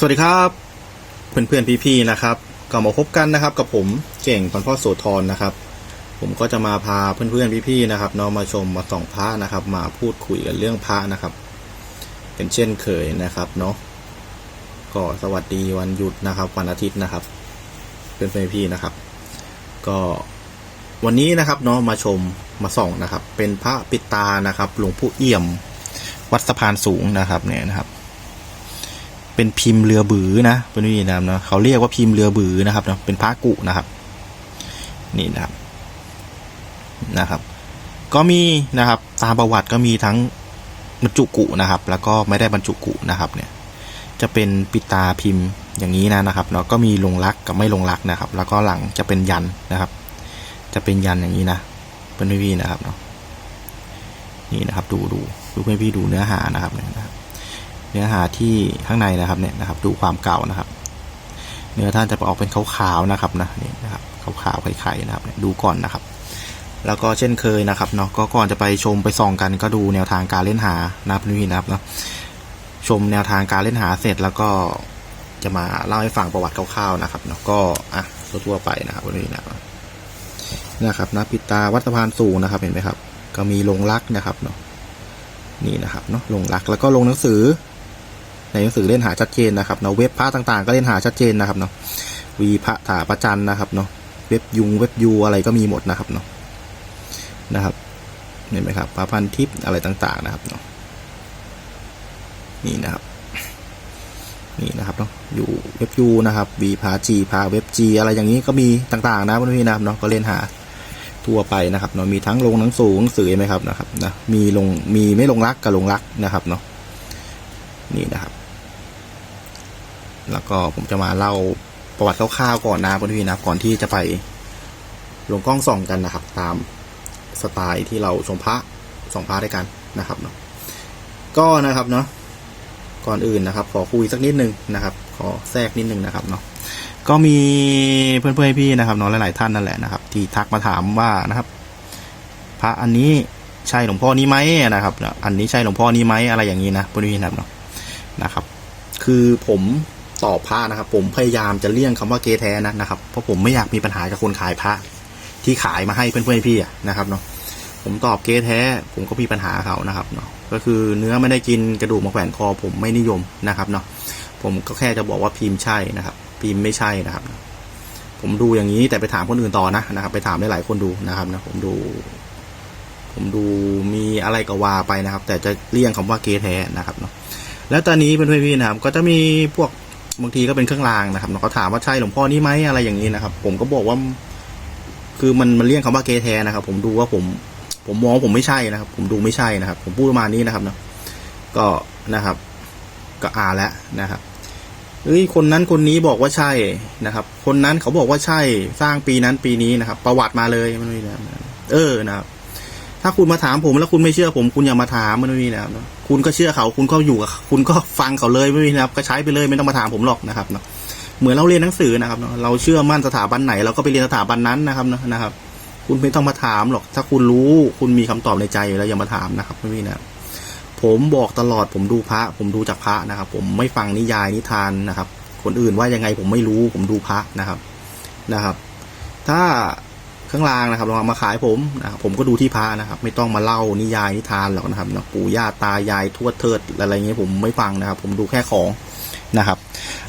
สวัสดีครับ เพื่อนเพื่อนๆพี่ๆนะครับก็มาพบกันนะครับ กับผมเก่งพันพ่อโสธรนะครับ ผมก็จะมาพาเพื่อนเพื่อนๆพี่ๆนะครับเนาะมาชมมาส่องพระนะครับ มาพูดคุยกันเรื่องพระนะครับ เป็นเช่นเคยนะครับเนาะก็สวัสดีวันหยุดนะครับวันอาทิตย์นะครับ เพื่อนเพื่อนๆพี่ๆนะครับ ก็วันนี้นะครับเนาะมาชมมาส่องนะครับ เป็นพระปิตานะครับหลวงปู่เอี่ยม วัดสะพานสูงนะครับเนี่ยนะครับ เป็นพิมพ์เรือบือนะเป็นวิธีนามเนาะเขาเรียกว่าพิมพ์เรือบือนะครับเนาะเป็นพระกุนะครับ นี่นะครับนะครับ ก็มีนะครับตามประวัติก็มีทั้งบรรจุกุนะครับ แล้วก็ไม่ได้บรรจุกุนะครับเนี่ย จะเป็นปิตาพิมพ์อย่างนี้นะนะครับเนาะก็มีลงรักกับไม่ลงรักนะครับ แล้วก็หลังจะเป็นยันนะครับ จะเป็นยันอย่างนี้นะเป็นวิธีนะครับเนาะนี่นะครับ ดูดูดูให้พี่ดูเนื้อหานะครับเนี่ยนะครับ เนื้อหาที่ข้างในนะครับเนี่ยนะครับ ดูความเก่านะครับ เนื้อท่านจะออกเป็นขาวๆนะครับนะนี่นะครับขาวๆไข่ๆนะครับดูก่อนนะครับ แล้วก็เช่นเคยนะครับเนาะก็ก่อนจะไปชมไปส่องกันก็ดูแนวทางการเล่นหานะครับนี่นะครับเนาะชมแนวทางการเล่นหาเสร็จแล้วก็จะมาเล่าให้ฟังประวัติคร่าวๆนะครับเนาะก็อะทั่วๆไปนะครับวันนี้นะครับนะครับนะปิดตาวัดสะพานสูงนะครับเห็นไหมครับ ก็มีลงรักนะครับเนาะนี่นะครับเนาะลงรักแล้วก็ลงหนังสือ ในหนังสือเล่นหาชัดเจนนะครับเนาะเว็บพระต่างๆ ก็เล่นหาชัดเจนนะครับเนาะวีพระถาประจันนะครับเนาะเว็บยุงเว็บยูอะไรก็มีหมดนะครับเนาะนะครับเห็นไหมครับพระพันทิพย์อะไรต่างๆนะครับเนาะนี่นะครับนี่นะครับเนาะอยู่เว็บยูนะครับวีพาจีพาเว็บจีอะไรอย่างนี้ก็มีต่างๆนะเพื่อนๆนะครับเนาะก็เล่นหาทั่วไปนะครับเนาะมีทั้งลงหนังสือหนังสือไหมครับนะครับนะมีลงมีไม่ลงรักกับลงรักนะครับเนาะนี่นะครับ แล้วก็ผมจะมาเล่าประวัติคร่าวๆก่อนนะเพื่นะก่อนที่จะไปลงกล้องส่องกันนะครับ ตามสไตล์ที่เราชมพระส่องพระด้วยกันนะครับเนาะก็นะครับเนาะก่อนอื่นนะครับ ขอคุยสักนิดนึงนะครับ ขอแทรกนิดนึงนะครับเนาะก็มีเพื่อนๆพี่นะครับเนาะหลายๆท่านนั่นแหละนะครับ ที่ทักมาถามว่านะครับ พระอันนี้ใช่หลวงพ่อนี้ไหมนะครับเนาะอันนี้ใช่หลวงพ่อนี้ไหมอะไรอย่างนี้นะเพื่นะครับเนาะนะครับ คือผม ตอบพระนะครับ ผมพยายามจะเลี่ยงคำว่าเกแท้นะนะครับเพราะผมไม่อยากมีปัญหากับคนขายพระที่ขายมาให้เพื่อนๆพี่อะนะครับเนาะผมตอบเกแท้ ผมก็มีปัญหาเขานะครับเนาะก็คือเนื้อไม่ได้กินกระดูกมาแขวนคอ ผมไม่นิยมนะครับเนาะผมก็แค่จะบอกว่าพิมพ์ใช่นะครับ พิมพ์ไม่ใช่นะครับ ผมดูอย่างนี้แต่ไปถามคนอื่นต่อนะนะครับ ไปถามได้หลายคนดูนะครับนะผมดู ผมดูมีอะไรก็ว่าไปนะครับ แต่จะเลี่ยงคำว่าเกแท้นะครับเนาะแล้วตอนนี้เพื่อนๆพี่นะครับ ก็จะมีพวก บางทีก็เป็นเครื่องรางนะครับเขาถามว่าใช่หลวงพ่อนี่ไหมอะไรอย่างนี้นะครับ ผมก็บอกว่า คือมันมันเลี่ยงคำว่าเกแท้นะครับ ผมดูว่าผม ผมมองผมไม่ใช่นะครับ ผมดูไม่ใช่นะครับ ผมพูดประมาณนี้นะครับเนาะก็นะครับ ก็อ่าแล้วนะครับเอ้ยคนนั้นคนนี้บอกว่าใช่นะครับ คนนั้นเขาบอกว่าใช่สร้างปีนั้นปีนี้นะครับ ประวัติมาเลยมันไม่ได้เออนะครับ ถ้าคุณมาถามผมแล้วคุณไม่เชื่อผม คุณอย่ามาถามมันไม่มีนะครับคุณก็เชื่อเขา คุณก็อยู่กับคุณก็ฟังเขาเลยไม่มีนะครับ ก็ใช้ไปเลยไม่ต้องมาถามผมหรอกนะครับเนาะเหมือนเราเรียนหนังสือนะครับเนาะเราเชื่อมั่นสถาบันไหนเราก็ไปเรียนสถาบันนั้นนะครับเนาะนะครับ คุณไม่ต้องมาถามหรอก ถ้าคุณรู้คุณมีคำตอบในใจอยู่แล้วอย่ามาถามนะครับไม่มีนะครับผมบอกตลอดผมดูพระ ผมดูจากพระนะครับ ผมไม่ฟังนิยายนิทานนะครับ คนอื่นว่ายังไงผมไม่รู้ผมดูพระนะครับนะครับ ถ้า เครื่องรางนะครับเรามาขายผมนะครับผมก็ดูที่พระนะครับ ไม่ต้องมาเล่านิยายนิทานหรอกนะครับนะปู่ย่าตายายทวดเทิดอะไรเงี้ยผมไม่ฟังนะครับ ผมดูแค่ของนะครับ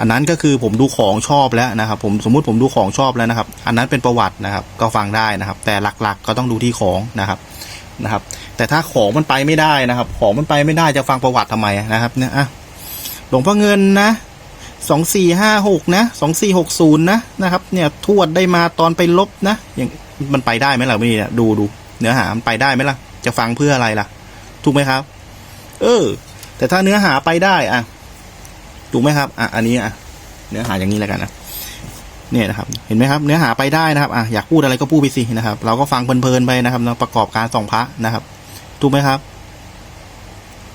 อันนั้นก็คือผมดูของชอบแล้วนะครับ ผมสมมุติผมดูของชอบแล้วนะครับ อันนั้นเป็นประวัตินะครับ ก็ฟังได้นะครับ แต่หลักๆก็ต้องดูที่ของนะครับนะครับ แต่ถ้าของมันไปไม่ได้นะครับ ของมันไปไม่ได้จะฟังประวัติทำไมนะครับเนี่ยอะหลวงพ่อเงินนะสองสี่ห้าหกนะสองสี่หกศูนย์นะนะครับ เนี่ยทวดได้มาตอนไปลบนะอย่าง มันไปได้ไหมล่ะพี่เนี่ยดูดูเนื้อหามันไปได้ไหมล่ะ จะฟังเพื่ออะไรล่ะ ถูกไหมครับ เออ แต่ถ้าเนื้อหาไปได้อะถูกไหมครับ อะ อันนี้อะ เนื้อหาอย่างนี้แล้วกันนะเนี่ยนะครับ เห็นไหมครับ เนื้อหาไปได้นะครับ อะ อยากพูดอะไรก็พูดไปสินะครับ เราก็ฟังเพลินๆไปนะครับประกอบการส่องพระนะครับ ถูกไหมครับ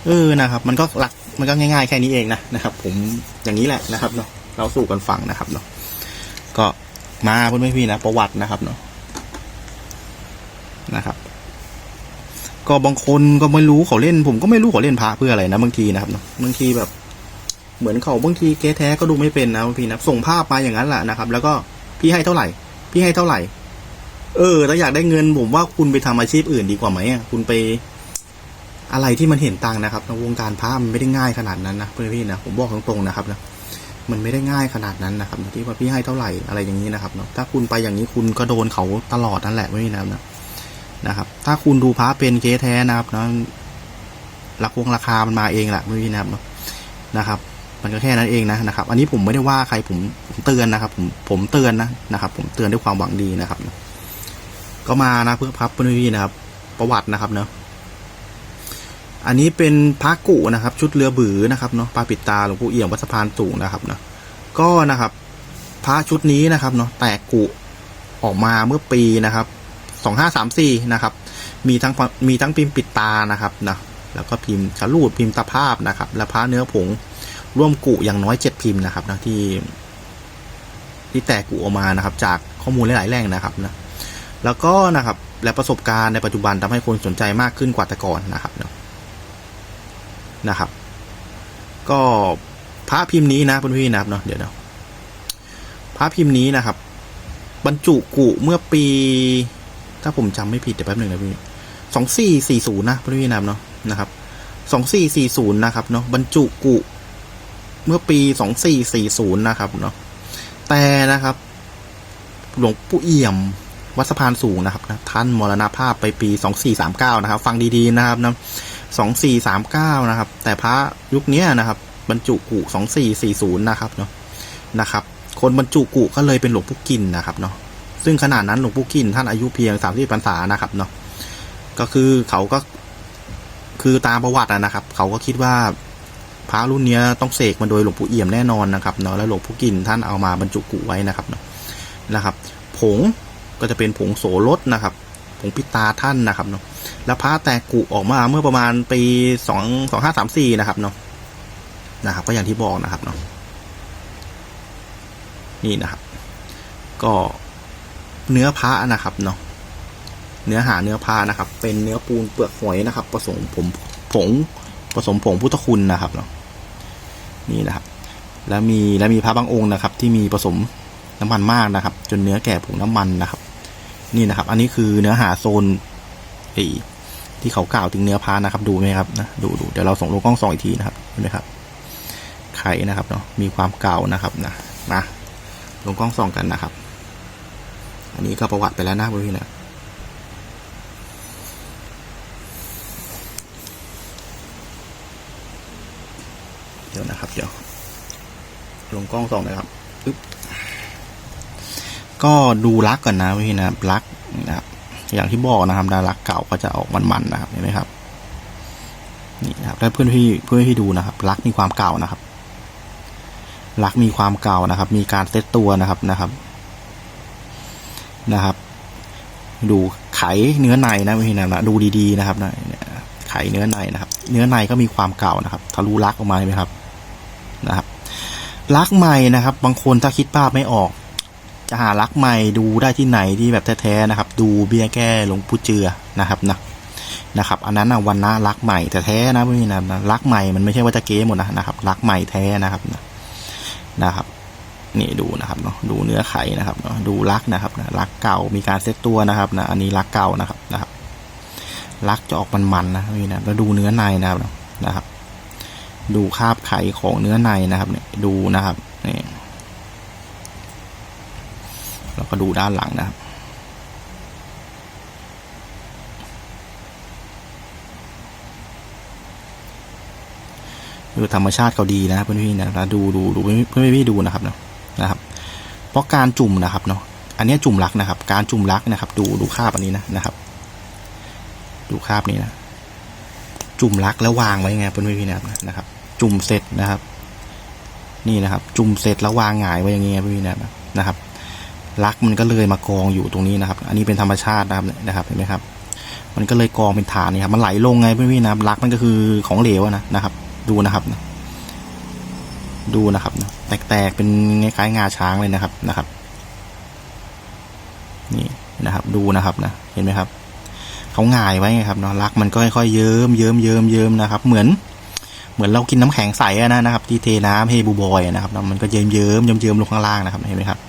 เออ นะครับ มันก็หลัก มันก็ง่ายๆ แค่นี้เองนะ นะครับ ผม อย่างนี้แหละนะครับเนาะ เราสู่กันฟังนะครับเนาะ ก็มาเพื่อนพี่นะ ประวัตินะครับเนาะ นะครับ ก็บางคนก็ไม่รู้เขาเล่น ผมก็ไม่รู้เขาเล่นพระเพื่ออะไรนะบางทีนะครับเนอะบางทีแบบ เหมือนเขาบางทีเกแท้ก็ดูไม่เป็นนะพี่นะส่งภาพมาอย่างนั้นแหละนะครับ แล้วก็พี่ให้เท่าไหร่ พี่ให้เท่าไหร่ เออถ้าอยากได้เงินผมว่าคุณไปทำอาชีพอื่นดีกว่าไหมคุณไปอะไรที่มันเห็นตังนะครับในวงการพระมันไม่ได้ง่ายขนาดนั้นนะเพื่อนพี่นะผมบอกตรงๆนะครับนะมันไม่ได้ง่ายขนาดนั้นนะครับที่ว่าพี่ให้เท่าไหร่อะไรอย่างนี้นะครับเนาะถ้าคุณไปอย่างนี้คุณก็โดนเขาตลอดนั่นแหละไม่มีนะนะ นะครับ ถ้าคุณดูพระเป็นเก๊แท้นะครับเนาะราคงราคามันมาเองแหละไม่มีนะครับเนาะนะครับ มันก็แค่นั้นเองนะนะครับ อันนี้ผมไม่ได้ว่าใครผมผมเตือนนะครับ ผมผมเตือนนะนะครับ ผมเตือนด้วยความหวังดีนะครับ ก็มานะเพื่อพับพี่นะครับ ประวัตินะครับเนาะอันนี้เป็นพระกุนะครับ ชุดเรือบือนะครับเนาะปลาปิดตาหลวงปู่เอี่ยมวัดสะพานสูงนะครับเนาะก็นะครับ พระชุดนี้นะครับเนาะแตกกุออกมาเมื่อปีนะครับ สองห้าสามสี่นะครับ มีทั้งมีทั้งพิมพ์ปิดตานะครับนะแล้วก็พิมพ์ฉลูดพิมพ์ตะภาพนะครับ และพระเนื้อผงร่วมกุอย่างน้อยเจ็ดพิมพ์นะครับนะที่ ที่แตกกุออกมานะครับ จากข้อมูลหลายๆแหล่งนะครับนะแล้วก็นะครับและประสบการณ์ในปัจจุบันทำให้คนสนใจมากขึ้นกว่าแต่ก่อนนะครับเนาะนะครับ ก็พระพิมพ์นี้นะเพื่อนพี่นะครับเนาะเดี๋ยวนะพระพิมพ์นี้นะครับ บรรจุกุเมื่อปี ถ้าผมจำไม่ผิดเดี๋ยวแป๊บหนึ่งนะพี่สองสี่สี่ศูนย์นะพี่พี่นะครับเนาะนะครับสองสี่สี่ศูนย์นะครับเนาะบรรจุกุ เมื่อปีสองสี่สี่ศูนย์นะครับเนาะแต่นะครับ หลวงปู่เอี่ยมวัดสะพานสูงนะครับนะท่านมรณภาพไปปีสองสี่สามเก้านะครับ ฟังดีๆนะครับนะสองสี่สามเก้านะครับ แต่พระยุคนี้นะครับ บรรจุกุสองสี่สี่ศูนย์นะครับเนาะนะครับ คนบรรจุกุก็เลยเป็นหลวงปู่กินนะครับเนาะ ซึ่งขนาดนั้นหลวงปู่กินท่านอายุเพียงสามสิบพรรษานะครับเนาะก็คือเขาก็คือตามประวัตินะครับ เขาก็คิดว่าพระรุ่นนี้ต้องเสกมาโดยหลวงปู่เอี่ยมแน่นอนนะครับเนาะแล้วหลวงปู่กินท่านเอามาบรรจุกุไว้นะครับเนาะนะครับ ผงก็จะเป็นผงโสรสนะครับ ผงพิตาท่านนะครับเนาะแล้วพระแตกกุออกมาเมื่อประมาณปีสองสองห้าสามสี่นะครับเนาะนะครับ ก็อย่างที่บอกนะครับเนาะนี่นะครับ ก็ เนื้อพระนะครับเนาะเนื้อหาเนื้อพระนะครับ เป็นเนื้อปูนเปลือกหอยนะครับ ผสมผมผงผสมผงพุทธคุณนะครับเนาะนี่นะครับ แล้วมีแล้วมีพระบางองค์นะครับ ที่มีผสมน้ำมันมากนะครับ จนเนื้อแก่ผงน้ำมันนะครับ นี่นะครับ อันนี้คือเนื้อหาโซนไอ้ที่เขากล่าวถึงเนื้อพานะครับ ดูไหมครับนะดูดูเดี๋ยวเราส่งลงกล้องส่องอีกทีนะครับเห็นไหมครับไข่นะครับเนาะมีความเก่านะครับนะมาลงกล้องส่องกันนะครับ อันนี้ก็ประวัติไปแล้วนะพี่นะเดี๋ยวนะครับ เดี๋ยว ลงกล้องสองนะครับอึ๊บก็ดูลักก่อนนะพี่นะลักนะครับ อย่างที่บอกนะครับดารักเก่าก็จะออกมันๆนะครับเห็นไหมครับ นี่นะครับถ้าเพื่อนพี่เพื่อนพี่ดูนะครับลักมีความเก่านะครับลักมีความเก่านะครับ มีการเซตตัวนะครับนะครับ นะครับ ดูไขเนื้อในนะพี่นะนะดูดีๆนะครับนะไขเนื้อในนะครับ เนื้อในก็มีความเก่านะครับ ทะลุลักออกมาไหมครับนะครับ ลักใหม่นะครับ บางคนถ้าคิดภาพไม่ออก จะหารักใหม่ดูได้ที่ไหนที่แบบแท้ๆนะครับ ดูเบี้ยแก้หลวงปู่เจือนะครับนะนะครับ อันนั้นนะวันนะรักใหม่แต่แท้นะไม่มีนะรักใหม่มันไม่ใช่ว่าจะเก๊หมดนะนะครับรักใหม่แท้นะครับนะครับ นี่ดูนะครับเนาะดูเนื้อไข่นะครับเนาะดูรักนะครับนะรักเก่ามีการเซตตัวนะครับนะอันนี้รักเก่านะครับนะครับรักจะออกมันๆนะนี่นะแล้วดูเนื้อในนะครับนะครับ ดูคาบไข่ของเนื้อในนะครับเนี่ยดูนะครับนี่แล้วก็ดูด้านหลังนะครับดูธรรมชาติเขาดีนะเพื่อนพี่นะแล้วดูดูดูเพื่อนพี่ดูนะครับเนาะ รับเพราะการจุ่มนะครับเนาะอันนี้จุ่มรักนะครับ การจุ่มรักนะครับ ดูดูคาบอันนี้นะนะครับ ดูคาบนี้นะจุ่มรักแล้ววางไว้ไงเพื่อนพี่นะครับนะครับ จุ่มเสร็จนะครับ นี่นะครับ จุ่มเสร็จแล้ววางหงายไว้อย่างเงี้ยเพื่อนพี่นะครับลักมันก็เลยมากองอยู่ตรงนี้นะครับ อันนี้เป็นธรรมชาตินะครับนะครับเห็นไหมครับ มันก็เลยกองเป็นฐานนี่ครับ มันไหลลงไงเพื่อนพี่นะลักมันก็คือของเหลวนะนะครับ ดูนะครับ ดูนะครับ แตกๆเป็นคล้ายๆงาช้างเลยนะครับนะครับ นี่นะครับ ดูนะครับนะเห็นไหมครับเขาง่ายไว้ไงครับเนาะลักมันก็ค่อยๆเยิ้มเยิ้มเยิ้มเยิ้มนะครับ เหมือน เหมือนเรากินน้ำแข็งใสอะนะนะครับที่เทน้ำเฮบูบอยนะครับมันก็เยิ้มเยิ้มเยิ้มเยิ้มลงข้างล่างนะครับเห็นไหมครับ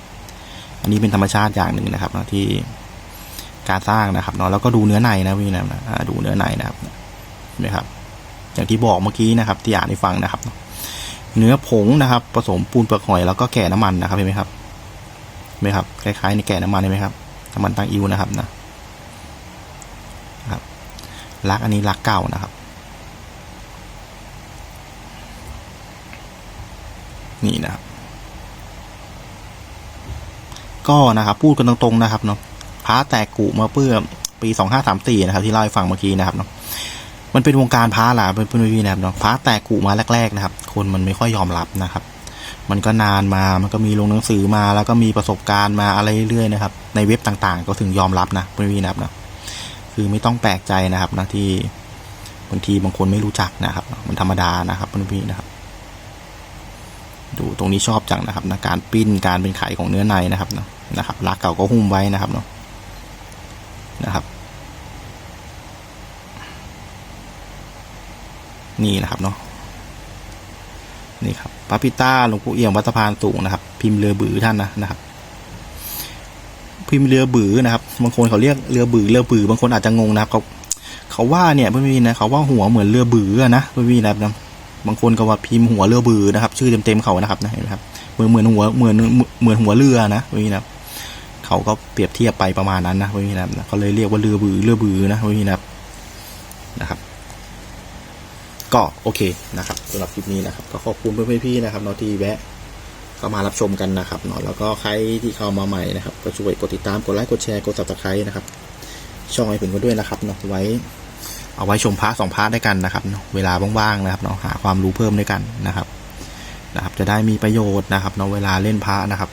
อันนี้เป็นธรรมชาติอย่างหนึ่งนะครับนะที่การสร้างนะครับเนาะแล้วก็ดูเนื้อในนะพี่นะดูเนื้อในนะครับเห็นไหมครับ อย่างที่บอกเมื่อกี้นะครับ ที่อ่านให้ฟังนะครับ เนื้อผงนะครับ ผสมปูนเปลือกหอยแล้วก็แก่น้ำมันนะครับเห็นไหมครับเห็นไหมครับคล้ายๆในแก่น้ำมันเห็นไหมครับน้ำมันตังอิวนะครับนะนะครับลักอันนี้ลักเก่านะครับ นี่นะครับก็นะครับ พูดกันตรงๆนะครับเนาะพระแตกกุมาเพื่อปีสองห้าสามสี่นะครับ ที่เล่าให้ฟังเมื่อกี้นะครับเนาะ มันเป็นวงการพระแหละเป็นพื่อนพี่นะครับเนาะพระแตกกุมาแรกๆนะครับ คนมันไม่ค่อยยอมรับนะครับ มันก็นานมา มันก็มีลงหนังสือมา แล้วก็มีประสบการณ์มาอะไรเรื่อยๆนะครับ ในเว็บต่างๆ ก็ถึงยอมรับนะเพื่อนพี่นะครับเนาะคือไม่ต้องแปลกใจนะครับนะที่บางทีบางคนไม่รู้จักนะครับ มันธรรมดานะครับเพื่อนพี่นะครับ ดูตรงนี้ชอบจังนะครับนะการปิ้นการเป็นไขของเนื้อในนะครับนะนะครับลักเก่าก็หุ้มไว้นะครับเนาะนะครับ นี่นะครับเนาะนี่ครับพระพิต้าหลวงปู่เอี่ยมวัดสะพานสูงนะครับ พิมพ์เรือบือท่านนะนะครับ พิมพ์เรือบือนะครับบางคนเขาเรียกเรือบือเรือบือบางคนอาจจะงงนะครับเขาเขาว่าเนี่ยเพื่อนพี่นะเขาว่าหัวเหมือนเรือบืออะนะเพื่อนพี่นะครับบางคนก็ว่าพิมพ์หัวเรือบือนะครับ ชื่อเต็มๆเขานะครับนะเห็นไหมครับเหมือนเหมือนหัวเหมือนเหมือนหัวเรือนะพี่นะครับเขาก็เปรียบเทียบไปประมาณนั้นนะพี่นะครับเขาเลยเรียกว่าเรือบือเรือบือนะพี่นะครับนะครับ ก็โอเคนะครับสำหรับคลิปนี้นะครับ ก็ขอบคุณเพื่อนๆพี่นะครับเนาะที่แวะเข้ามารับชมกันนะครับเนาะแล้วก็ใครที่เข้ามาใหม่นะครับ ก็ช่วยกดติดตามกดไลค์กดแชร์กด subscribe นะครับ ช่องไอ้ผึ่งก็ด้วยนะครับเนาะไว้ เอาไว้ชมพาระสองพาระด้วยกันนะครับเนาะเวลาว่างๆนะครับเนาะหาความรู้เพิ่มด้วยกันนะครับนะครับ จะได้มีประโยชน์นะครับเนาะเวลาเล่นพาระนะครับ